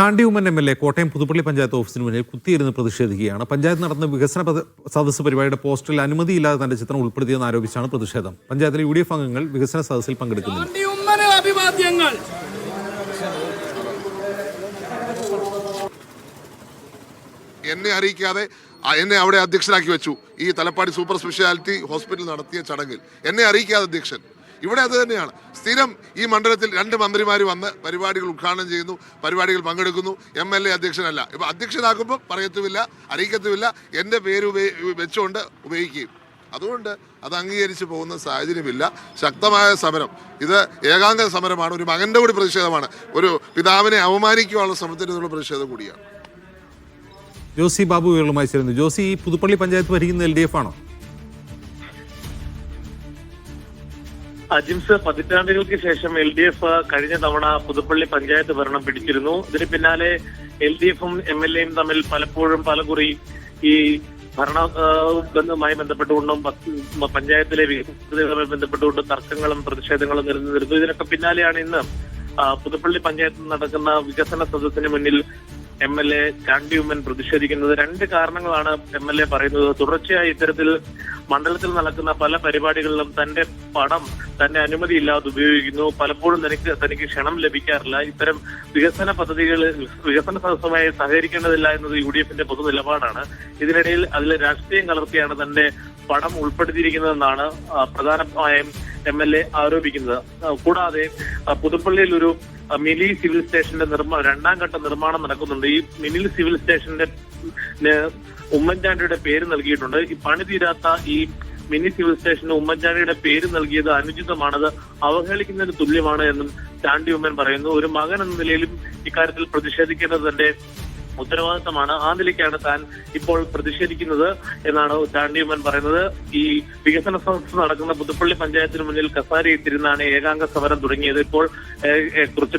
Chandy Oommen M L A Kottayam Puthuppally panchayat ഓഫീസിന് മുന്നിൽ കുത്തിയിരുന്ന് പ്രതിഷേധിക്കുകയാണ്. പഞ്ചായത്ത് നടന്ന വികസന സദസ്സ് പരിപാടിയുടെ പോസ്റ്ററിൽ അനുമതിയില്ലാതെ തന്റെ ചിത്രം ഉൾപ്പെടുത്തിയെന്ന് ആരോപിച്ചാണ് പ്രതിഷേധം. പഞ്ചായത്തിലെ യു ഡി എഫ് അംഗങ്ങൾ വികസന സദസ്സിൽ അഭിവാദ്യങ്ങൾ. എന്നെ അറിയിക്കാതെ എന്നെ അവിടെ അധ്യക്ഷനാക്കി വെച്ചു. ഈ തലപ്പാടി സൂപ്പർ സ്പെഷ്യാലിറ്റി ഹോസ്പിറ്റൽ നടത്തിയ ചടങ്ങിൽ. എന്നെ അറിയിക്കാതെ അധ്യക്ഷൻ. ഇവിടെ അത് തന്നെയാണ്. സ്ഥിരം ഈ മണ്ഡലത്തിൽ രണ്ട് മന്ത്രിമാർ വന്ന് പരിപാടികൾ ഉദ്ഘാടനം ചെയ്യുന്നു പരിപാടികൾ പങ്കെടുക്കുന്നു. എം എൽ എ അധ്യക്ഷനല്ല. ഇപ്പൊ അധ്യക്ഷനാക്കുമ്പോൾ പറയത്തുമില്ല അറിയിക്കത്തുമില്ല. എന്റെ പേര് വെച്ചുകൊണ്ട് ഉപയോഗിക്കുകയും. അതുകൊണ്ട് അത് അംഗീകരിച്ച് പോകുന്ന സാഹചര്യമില്ല. ശക്തമായ സമരം. ഇത് ഏകാംഗ സമരമാണ്. ഒരു മകന്റെ കൂടി പ്രതിഷേധമാണ്. ഒരു പിതാവിനെ അവമാനിക്കുവാനുള്ള ശ്രമത്തിൽ നിന്നുള്ള പ്രതിഷേധം കൂടിയാണ്. ജോസി ബാബു ഇവരുമായി ചേരുന്നു. ജോസി ഈ പുതുപ്പള്ളി പഞ്ചായത്ത് ഭരിക്കുന്ന എൽ ഡി എഫ് ആണോ? അജിംസ് പതിറ്റാണ്ടുകൾക്ക് ശേഷം എൽ ഡി എഫ് കഴിഞ്ഞ തവണ പുതുപ്പള്ളി പഞ്ചായത്ത് ഭരണം പിടിച്ചിരുന്നു. ഇതിന് പിന്നാലെ എൽ ഡി എഫും എം എൽ എയും തമ്മിൽ പലപ്പോഴും പലകുറി ഈ ഭരണ ആ, ബന്ധവുമായി ബന്ധപ്പെട്ടുകൊണ്ടും പഞ്ചായത്തിലെ വികസനവുമായി ബന്ധപ്പെട്ടുകൊണ്ടും തർക്കങ്ങളും പ്രതിഷേധങ്ങളും നിലനിന്നിരുന്നു. ഇതിനൊക്കെ പിന്നാലെയാണ് ഇന്ന് പുതുപ്പള്ളി പഞ്ചായത്തിൽ നടക്കുന്ന വികസന സദസ്സിന് മുന്നിൽ M L A Chandy Oommen പ്രതിഷേധിക്കുന്നത് രണ്ട് കാരണങ്ങളാണ് എം എൽ എ പറയുന്നത്. തുടർച്ചയായി ഇത്തരത്തിൽ മണ്ഡലത്തിൽ നടക്കുന്ന പല പരിപാടികളിലും തന്റെ പണം തന്റെ അനുമതിയില്ലാതെ ഉപയോഗിക്കുന്നു. പലപ്പോഴും തനിക്ക് തനിക്ക് ക്ഷണം ലഭിക്കാറില്ല. ഇത്തരം വികസന പദ്ധതികൾ വികസന സദസ്സുമായി സഹകരിക്കേണ്ടതില്ല എന്നത് യു ഡി എഫിന്റെ പൊതു നിലപാടാണ്. ഇതിനിടയിൽ അതിൽ രാഷ്ട്രീയം കലർത്തിയാണ് തന്റെ പണം ഉൾപ്പെടുത്തിയിരിക്കുന്നതെന്നാണ് പ്രധാനമായും എം എൽ എ ആരോപിക്കുന്നത്. കൂടാതെ പുതുപ്പള്ളിയിൽ ഒരു മിനി സിവിൽ സ്റ്റേഷന്റെ നിർമ്മാണം രണ്ടാം ഘട്ട നിർമ്മാണം നടക്കുന്നുണ്ട്. ഈ മിനി സിവിൽ സ്റ്റേഷന്റെ ഉമ്മൻചാണ്ടിയുടെ പേര് നൽകിയിട്ടുണ്ട്. ഈ പണി തീരാത്ത ഈ മിനി സിവിൽ സ്റ്റേഷന് ഉമ്മൻചാണ്ടിയുടെ പേര് നൽകിയത് അനുചിതമാണത്. അവഹേളിക്കുന്നതിന് തുല്യമാണ് എന്നും ചാണ്ടി ഉമ്മൻ പറയുന്നു. ഒരു മകൻ എന്ന നിലയിലും ഇക്കാര്യത്തിൽ പ്രതിഷേധിക്കേണ്ടത് തന്റെ ഉത്തരവാദിത്തമാണ്. ആ നിലയ്ക്കാണ് താൻ ഇപ്പോൾ പ്രതിഷേധിക്കുന്നത് എന്നാണ് ചാണ്ടി ഉമ്മൻ പറയുന്നത്. ഈ വികസന സദസ് നടക്കുന്ന പുതുപ്പള്ളി പഞ്ചായത്തിന് മുന്നിൽ കസാരയിട്ടിരുന്നാണ് ഏകാംഗ സമരം തുടങ്ങിയത്. ഇപ്പോൾ കുറച്ച്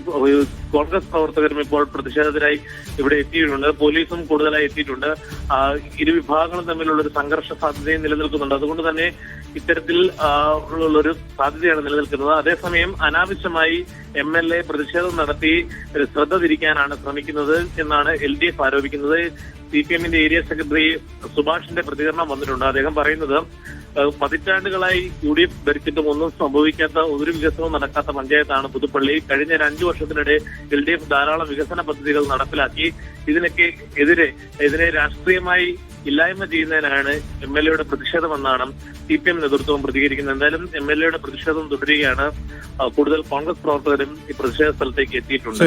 കോൺഗ്രസ് പ്രവർത്തകരും ഇപ്പോൾ പ്രതിഷേധത്തിനായി ഇവിടെ എത്തിയിട്ടുണ്ട്. പോലീസും കൂടുതലായി എത്തിയിട്ടുണ്ട്. ഇരുവിഭാഗങ്ങളും ഇരു വിഭാഗങ്ങളും തമ്മിലുള്ള ഒരു സംഘർഷ സാധ്യതയും നിലനിൽക്കുന്നുണ്ട്. അതുകൊണ്ട് തന്നെ ഇത്തരത്തിൽ ഉള്ള ഉള്ളൊരു സാധ്യതയാണ് നിലനിൽക്കുന്നത്. അതേസമയം അനാവശ്യമായി എം എൽ എ പ്രതിഷേധം നടത്തി ഒരു ശ്രദ്ധ തിരിക്കാനാണ് ശ്രമിക്കുന്നത് എന്നാണ് എൽ ഡി എഫ് ആരോപിക്കുന്നത്. സി പി എമ്മിന്റെ ഏരിയ സെക്രട്ടറി സുഭാഷിന്റെ പ്രതികരണം വന്നിട്ടുണ്ട്. അദ്ദേഹം പറയുന്നത് പതിറ്റാണ്ടുകളായി യു ഡി എഫ് ഭരിച്ചിട്ടും ഒന്നും സംഭവിക്കാത്ത ഒരു വികസനവും നടക്കാത്ത പഞ്ചായത്താണ് പുതുപ്പള്ളി. കഴിഞ്ഞ രണ്ടു വർഷത്തിനിടെ എൽ ഡി എഫ് ധാരാളം വികസന പദ്ധതികൾ നടപ്പിലാക്കി. ഇതിനൊക്കെ എതിരെ ഇതിനെ രാഷ്ട്രീയമായി ഇല്ലായ്മ ചെയ്യുന്നതിനാണ് എം എൽ എയുടെ പ്രതിഷേധമെന്നാണ് സി പി എം നേതൃത്വം പ്രതികരിക്കുന്നത്. എന്തായാലും എം എൽ എയുടെ പ്രതിഷേധം തുടരുകയാണ്. കൂടുതൽ കോൺഗ്രസ് പ്രവർത്തകരും ഈ പ്രതിഷേധ സ്ഥലത്തേക്ക് എത്തിയിട്ടുണ്ട്.